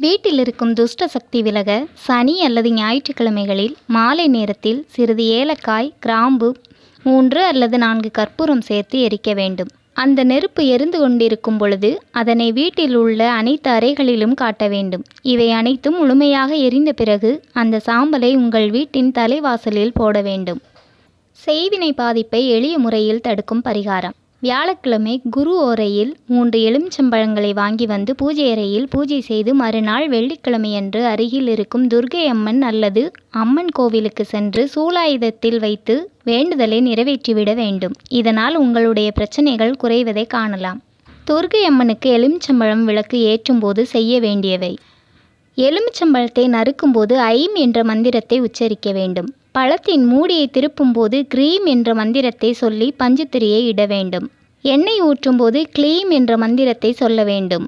வீட்டில் இருக்கும் துஷ்ட சக்தி விலக சனி அல்லது ஞாயிற்றுக்கிழமைகளில் மாலை நேரத்தில் சிறிது ஏலக்காய் கிராம்பு மூன்று அல்லது நான்கு கற்பூரம் சேர்த்து எரிக்க வேண்டும். அந்த நெருப்பு எரிந்து கொண்டிருக்கும் பொழுது அதனை வீட்டில் உள்ள அனைத்து அறைகளிலும் காட்ட வேண்டும். இவை அனைத்தும் முழுமையாக எரிந்த பிறகு அந்த சாம்பலை உங்கள் வீட்டின் தலைவாசலில் போட வேண்டும். செய்வினை பாதிப்பை எளிய முறையில் தடுக்கும் பரிகாரம். வியாழக்கிழமை குரு ஓரையில் மூன்று எலுமிச்சம்பழங்களை வாங்கி வந்து பூஜை அறையில் பூஜை செய்து மறுநாள் வெள்ளிக்கிழமையன்று அருகில் இருக்கும் துர்க்கை அம்மன் அல்லது அம்மன் கோவிலுக்கு சென்று சூலாயுதத்தில் வைத்து வேண்டுதலை நிறைவேற்றிவிட வேண்டும். இதனால் உங்களுடைய பிரச்சனைகள் குறைவதை காணலாம். துர்க்கை அம்மனுக்கு எலுமிச்சம்பழம் விளக்கு ஏற்றும்போது செய்ய வேண்டியவை. எலுமிச்சம்பழத்தை நறுக்கும்போது ஐம் என்ற மந்திரத்தை உச்சரிக்க வேண்டும். பழத்தின் மூடியை திருப்பும்போது க்ரீம் என்ற மந்திரத்தை சொல்லி பஞ்சுத்திரியை இட வேண்டும். எண்ணெய் ஊற்றும்போது க்ளீம் என்ற மந்திரத்தை சொல்ல வேண்டும்.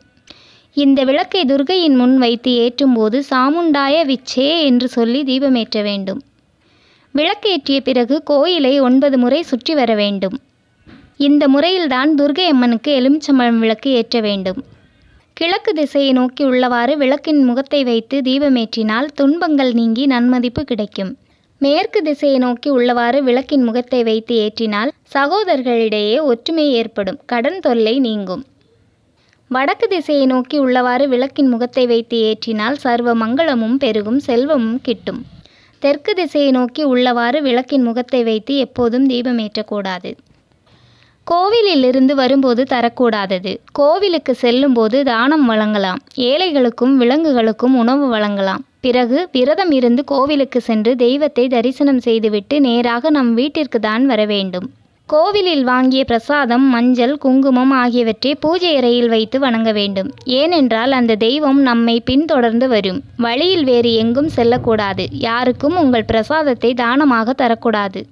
இந்த விளக்கை துர்கையின் முன் வைத்து ஏற்றும்போது சாமுண்டாய விச்சே என்று சொல்லி தீபமேற்ற வேண்டும். விளக்கேற்றிய பிறகு கோயிலை ஒன்பது முறை சுற்றி வர வேண்டும். இந்த முறையில்தான் துர்கை அம்மனுக்கு எலுமிச்சம்பழம் விளக்கு ஏற்ற வேண்டும். கிழக்கு திசையை நோக்கி உள்ளவாறு விளக்கின் முகத்தை வைத்து தீபமேற்றினால் துன்பங்கள் நீங்கி நன்மதிப்பு கிடைக்கும். மேற்கு திசையை நோக்கி உள்ளவாறு விளக்கின் முகத்தை வைத்து ஏற்றினால் சகோதரர்களிடையே ஒற்றுமை ஏற்படும். கடன் தொல்லை நீங்கும். வடக்கு திசையை நோக்கி உள்ளவாறு விளக்கின் முகத்தை வைத்து ஏற்றினால் சர்வ மங்களமும் பெருகும் செல்வமும் கிட்டும். தெற்கு திசையை நோக்கி உள்ளவாறு விளக்கின் முகத்தை வைத்து எப்போதும் தீபமேற்றக்கூடாது கோவிலிலிருந்து வரும்போது தரக்கூடாதது. கோவிலுக்கு செல்லும்போது தானம் வழங்கலாம். ஏழைகளுக்கும் விலங்குகளுக்கும் உணவு வழங்கலாம். பிறகு விரதம் இருந்து கோவிலுக்கு சென்று தெய்வத்தை தரிசனம் செய்துவிட்டு நேராக நம் வீட்டிற்கு தான் வர வேண்டும் கோவிலில் வாங்கிய பிரசாதம் மஞ்சள் குங்குமம் ஆகியவற்றை பூஜை அறையில் வைத்து வணங்க வேண்டும். ஏனென்றால் அந்த தெய்வம் நம்மை பின்தொடர்ந்து வரும். வழியில் வேறு எங்கும் செல்லக்கூடாது. யாருக்கும் உங்கள் பிரசாதத்தை தானமாக தரக்கூடாது.